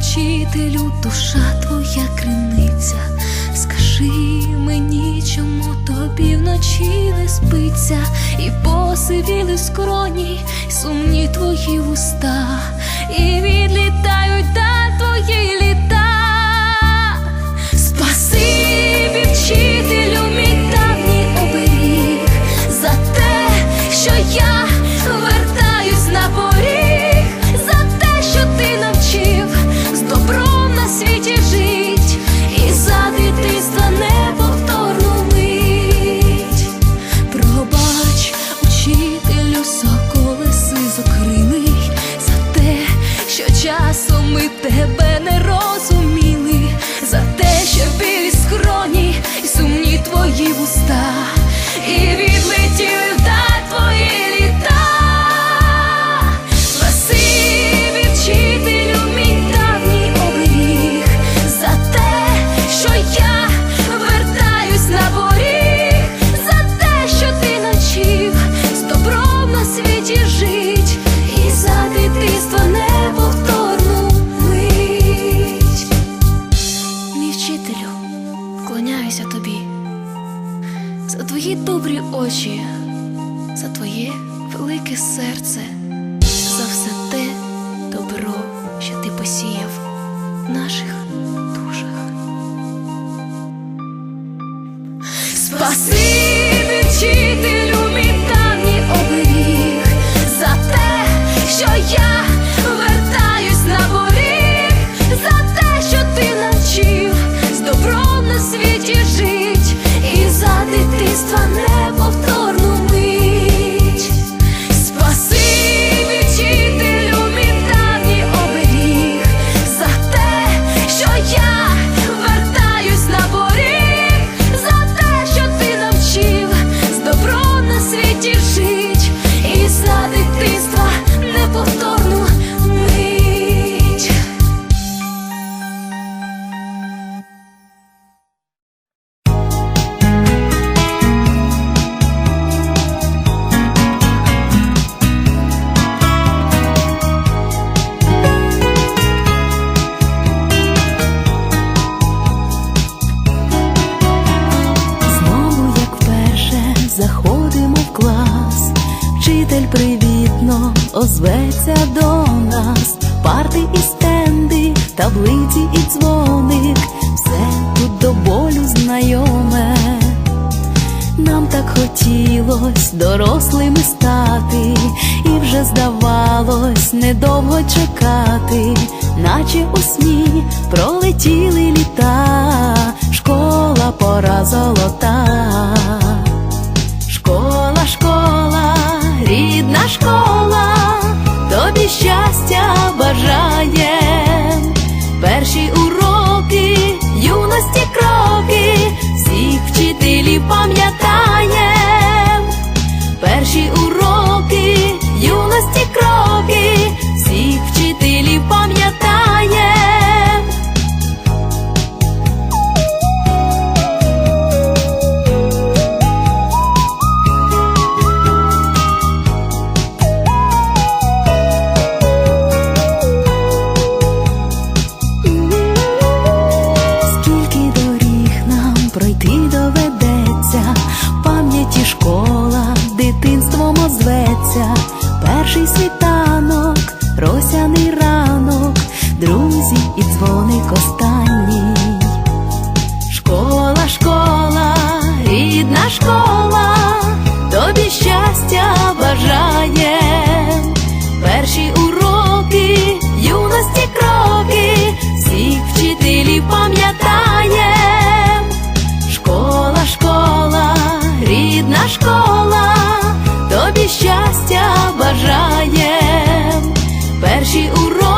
вчителю, душа твоя криниця. Скажи мені, чому тобі вночі не спиться, і посивіли скроні, сумні твої вуста, і відлітають добрі очі, за твоє велике серце, за все те добро, що ти посіяв в наших душах. Спасибі, вчителю, мій давній оберіг, за те, що я вертаюсь на поріг, дитинства вчитель привітно озветься до нас, парти і стенди, таблиці і дзвоник, все тут до болю знайоме. Нам так хотілось дорослими стати, і вже здавалось недовго чекати, наче у сні пролетіли щастя бажаєм. Перший світанок, росяний ранок, друзі і дзвоник останній. Школа, школа, рідна школа, тобі щастя бажаєм. Щастя бажаєм. Перші уроки,